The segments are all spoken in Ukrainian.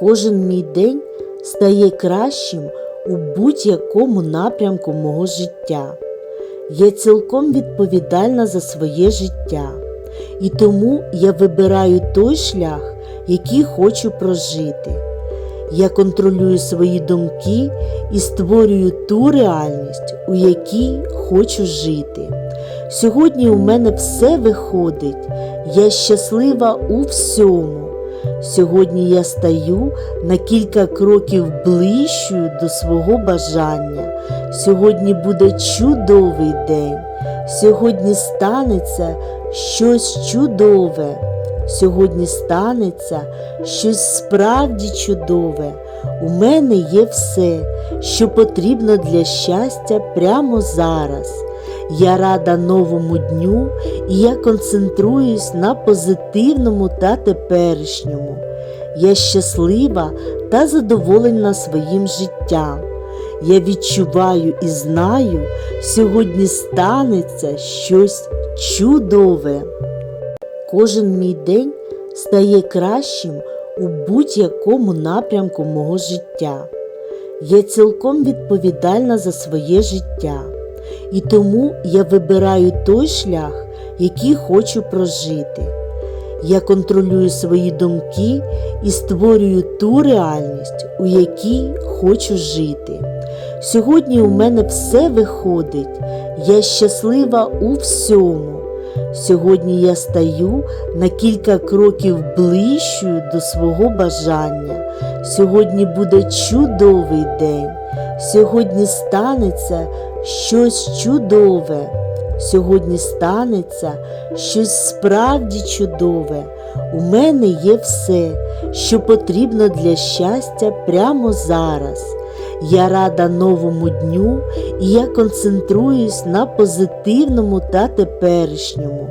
Кожен мій день стає кращим у будь-якому напрямку мого життя. Я цілком відповідальна за своє життя, і тому я вибираю той шлях, який хочу прожити. Я контролюю свої думки і створюю ту реальність, у якій хочу жити. Сьогодні у мене все виходить, я щаслива у всьому. Сьогодні я стаю на кілька кроків ближчою до свого бажання. Сьогодні буде чудовий день. Сьогодні станеться щось чудове. Сьогодні станеться щось справді чудове. У мене є все, що потрібно для щастя прямо зараз. Я рада новому дню і я концентруюсь на позитивному та теперішньому. Я щаслива та задоволена своїм життям. Я відчуваю і знаю, сьогодні станеться щось чудове. Кожен мій день стає кращим у будь-якому напрямку мого життя. Я цілком відповідальна за своє життя, і тому я вибираю той шлях, який хочу прожити. Я контролюю свої думки і створюю ту реальність, у якій хочу жити. Сьогодні у мене все виходить, я щаслива у всьому. Сьогодні я стаю на кілька кроків ближчою до свого бажання. Сьогодні буде чудовий день. Сьогодні станеться щось чудове. Сьогодні станеться щось справді чудове. У мене є все, що потрібно для щастя прямо зараз. Я рада новому дню і я концентруюсь на позитивному та теперішньому.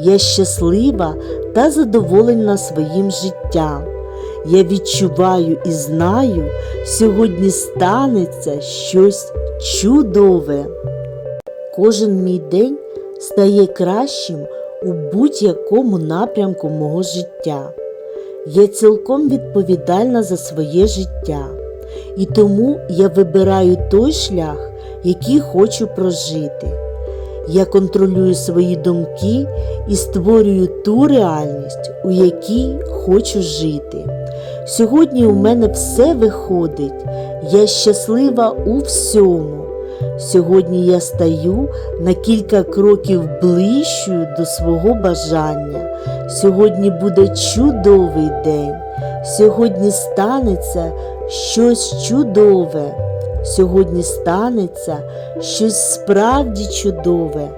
Я щаслива та задоволена своїм життям. Я відчуваю і знаю, сьогодні станеться щось чудове. Кожен мій день стає кращим у будь-якому напрямку мого життя. Я цілком відповідальна за своє життя, і тому я вибираю той шлях, який хочу прожити. Я контролюю свої думки і створюю ту реальність, у якій хочу жити. Сьогодні у мене все виходить, я щаслива у всьому. Сьогодні я стаю на кілька кроків ближчою до свого бажання. Сьогодні буде чудовий день. Сьогодні станеться щось чудове. Сьогодні станеться щось справді чудове.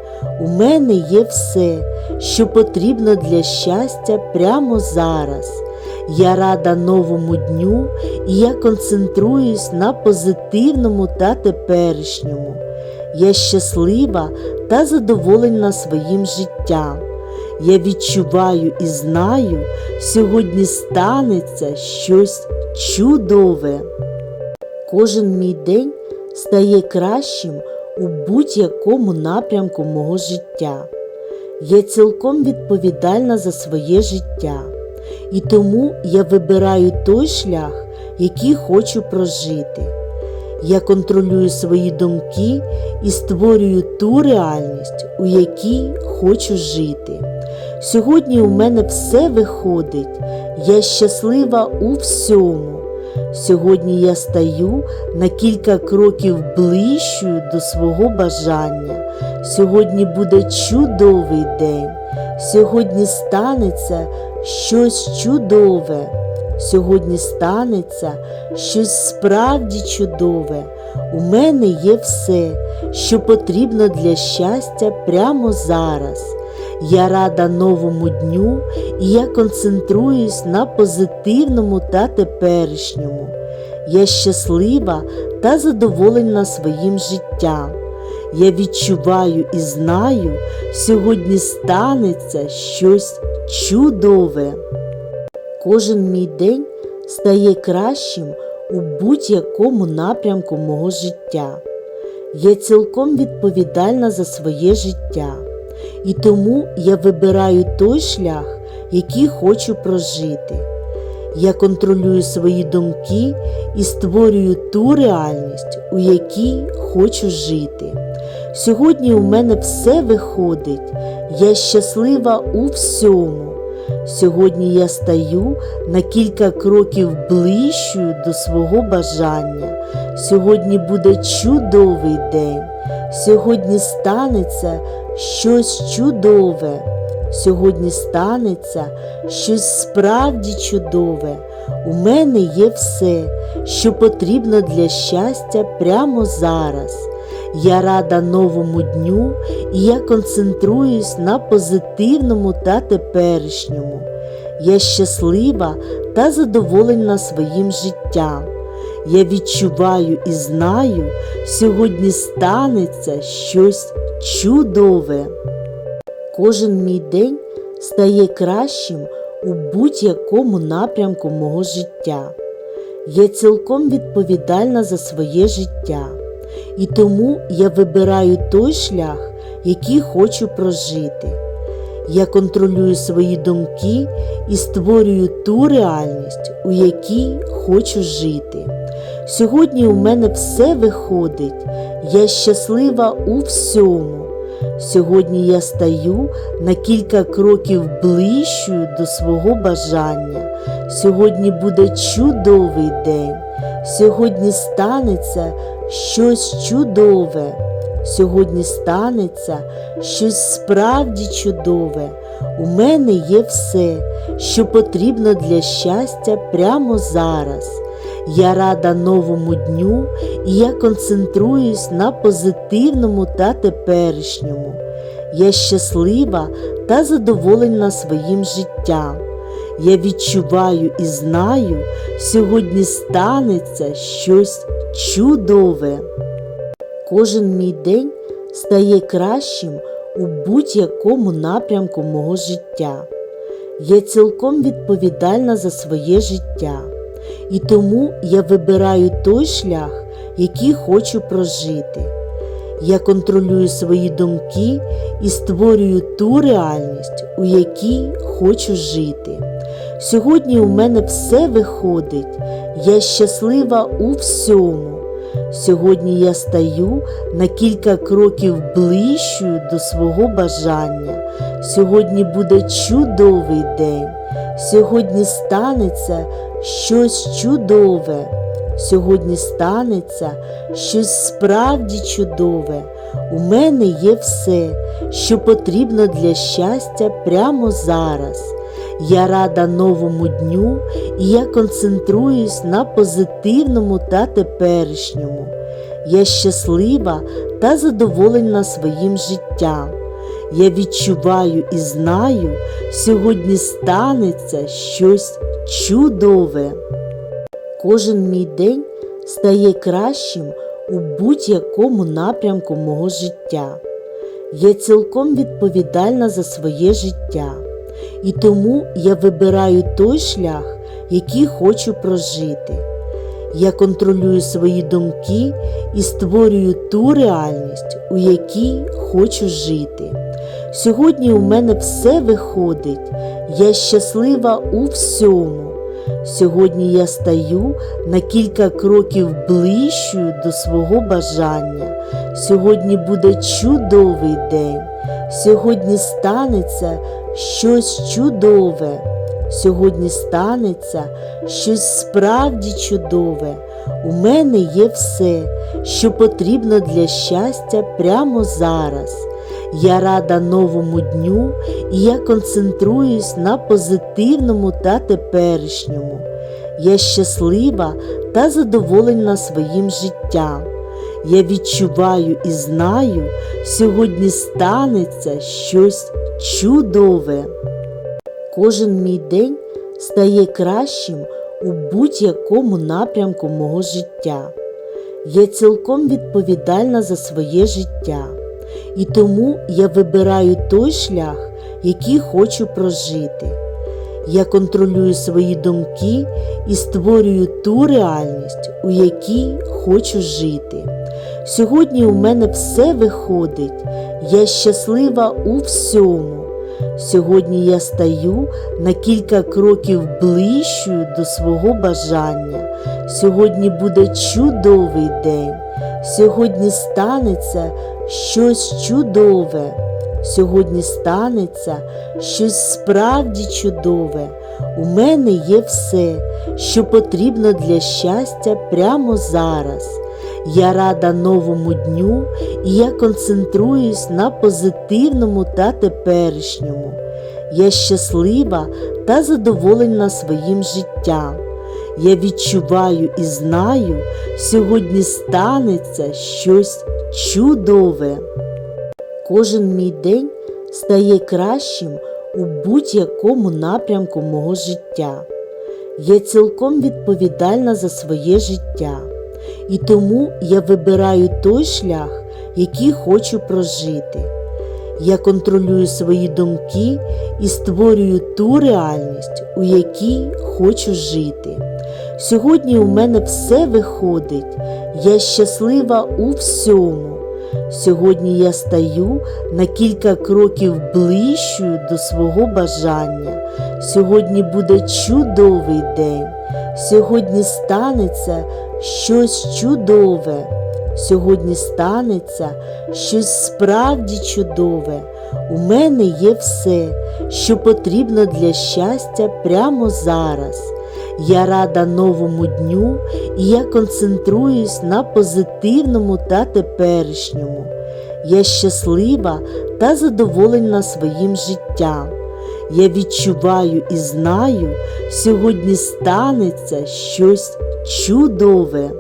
У мене є все, що потрібно для щастя прямо зараз. Я рада новому дню і я концентруюсь на позитивному та теперішньому. Я щаслива та задоволена своїм життям. Я відчуваю і знаю, сьогодні станеться щось чудове. Кожен мій день стає кращим у будь-якому напрямку мого життя. Я цілком відповідальна за своє життя, і тому я вибираю той шлях, який хочу прожити. Я контролюю свої думки і створюю ту реальність, у якій хочу жити. Сьогодні у мене все виходить, я щаслива у всьому. Сьогодні я стаю на кілька кроків ближчою до свого бажання. Сьогодні буде чудовий день. Сьогодні станеться щось чудове. Сьогодні станеться щось справді чудове. У мене є все, що потрібно для щастя прямо зараз. Я рада новому дню і я концентруюсь на позитивному та теперішньому. Я щаслива та задоволена своїм життям. Я відчуваю і знаю, сьогодні станеться щось чудове. Кожен мій день стає кращим у будь-якому напрямку мого життя. Я цілком відповідальна за своє життя, і тому я вибираю той шлях, який хочу прожити. Я контролюю свої думки і створюю ту реальність, у якій хочу жити. Сьогодні у мене все виходить, я щаслива у всьому. Сьогодні я стаю на кілька кроків ближчою до свого бажання. Сьогодні буде чудовий день. Сьогодні станеться щось чудове. Сьогодні станеться щось справді чудове. У мене є все, що потрібно для щастя прямо зараз. Я рада новому дню і я концентруюсь на позитивному та теперішньому. Я щаслива та задоволена своїм життям. Я відчуваю і знаю, сьогодні станеться щось чудове. Кожен мій день стає кращим у будь-якому напрямку мого життя. Я цілком відповідальна за своє життя, і тому я вибираю той шлях, який хочу прожити. Я контролюю свої думки і створюю ту реальність, у якій хочу жити. Сьогодні у мене все виходить, я щаслива у всьому. Сьогодні я стаю на кілька кроків ближчою до свого бажання. Сьогодні буде чудовий день. Сьогодні станеться щось чудове. Сьогодні станеться щось справді чудове. У мене є все, що потрібно для щастя прямо зараз. Я рада новому дню і я концентруюсь на позитивному та теперішньому. Я щаслива та задоволена своїм життям. Я відчуваю і знаю, сьогодні станеться щось чудове. Кожен мій день стає кращим у будь-якому напрямку мого життя. Я цілком відповідальна за своє життя. І тому я вибираю той шлях, який хочу прожити. Я контролюю свої думки і створюю ту реальність, у якій хочу жити. Сьогодні у мене все виходить, я щаслива у всьому. Сьогодні я стаю на кілька кроків ближчою до свого бажання. Сьогодні буде чудовий день. Сьогодні станеться щось чудове. Сьогодні станеться щось справді чудове. У мене є все, що потрібно для щастя прямо зараз. Я рада новому дню і я концентруюсь на позитивному та теперішньому. Я щаслива та задоволена своїм життям. Я відчуваю і знаю, сьогодні станеться щось чудове. Кожен мій день стає кращим у будь-якому напрямку мого життя. Я цілком відповідальна за своє життя, і тому я вибираю той шлях, який хочу прожити. Я контролюю свої думки і створюю ту реальність, у якій хочу жити. Сьогодні у мене все виходить, я щаслива у всьому. Сьогодні я стаю на кілька кроків ближчою до свого бажання. Сьогодні буде чудовий день. Сьогодні станеться щось чудове. Сьогодні станеться щось справді чудове. У мене є все, що потрібно для щастя прямо зараз. Я рада новому дню і я концентруюсь на позитивному та теперішньому. Я щаслива та задоволена своїм життям. Я відчуваю і знаю, сьогодні станеться щось чудове. Кожен мій день стає кращим у будь-якому напрямку мого життя. Я цілком відповідальна за своє життя. І тому я вибираю той шлях, який хочу прожити. Я контролюю свої думки і створюю ту реальність, у якій хочу жити. Сьогодні у мене все виходить, я щаслива у всьому. Сьогодні я стаю на кілька кроків ближчою до свого бажання. Сьогодні буде чудовий день. Сьогодні станеться щось чудове. Сьогодні станеться щось справді чудове. У мене є все, що потрібно для щастя прямо зараз. Я рада новому дню і я концентруюсь на позитивному та теперішньому. Я щаслива та задоволена своїм життям. Я відчуваю і знаю, сьогодні станеться щось чудове. Кожен мій день стає кращим у будь-якому напрямку мого життя. Я цілком відповідальна за своє життя, і тому я вибираю той шлях, який хочу прожити. Я контролюю свої думки і створюю ту реальність, у якій хочу жити. Сьогодні у мене все виходить, я щаслива у всьому. Сьогодні я стаю на кілька кроків ближчою до свого бажання. Сьогодні буде чудовий день. Сьогодні станеться щось чудове. Сьогодні станеться щось справді чудове. У мене є все, що потрібно для щастя прямо зараз. Я рада новому дню і я концентруюсь на позитивному та теперішньому. Я щаслива та задоволена своїм життям. Я відчуваю і знаю, сьогодні станеться щось чудове.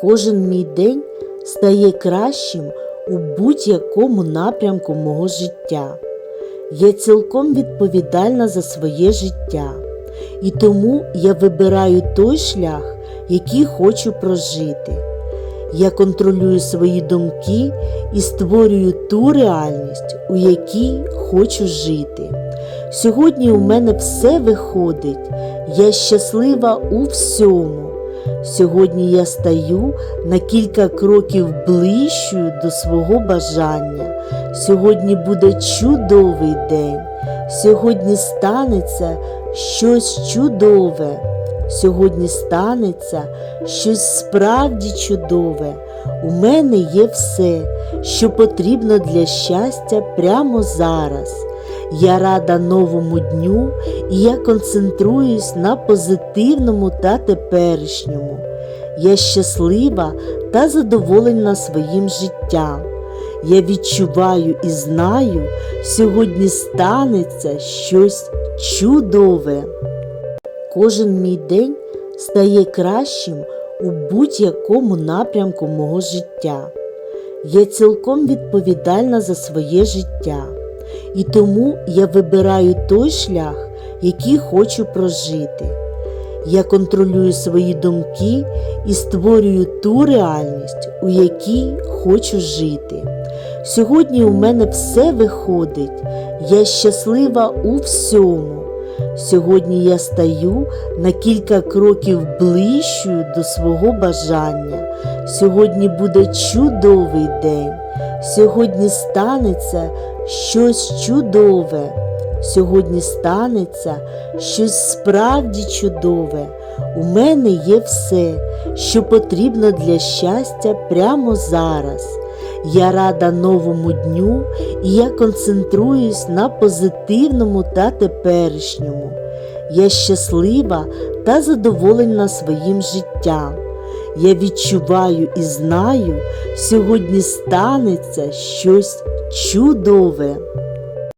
Кожен мій день стає кращим у будь-якому напрямку мого життя. Я цілком відповідальна за своє життя. І тому я вибираю той шлях, який хочу прожити. Я контролюю свої думки і створюю ту реальність, у якій хочу жити. Сьогодні у мене все виходить, я щаслива у всьому. Сьогодні я стаю на кілька кроків ближчою до свого бажання. Сьогодні буде чудовий день. Сьогодні станеться щось чудове. Сьогодні станеться щось справді чудове. У мене є все, що потрібно для щастя прямо зараз. Я рада новому дню і я концентруюсь на позитивному та теперішньому. Я щаслива та задоволена своїм життям. Я відчуваю і знаю, сьогодні станеться щось чудове. Кожен мій день стає кращим у будь-якому напрямку мого життя. Я цілком відповідальна за своє життя. І тому я вибираю той шлях, який хочу прожити. Я контролюю свої думки і створюю ту реальність, у якій хочу жити. Сьогодні у мене все виходить, я щаслива у всьому. Сьогодні я стаю на кілька кроків ближчою до свого бажання. Сьогодні буде чудовий день. Сьогодні станеться щось чудове. Сьогодні станеться щось справді чудове. У мене є все, що потрібно для щастя прямо зараз. Я рада новому дню і я концентруюсь на позитивному та теперішньому. Я щаслива та задоволена своїм життям. Я відчуваю і знаю, сьогодні станеться щось чудове.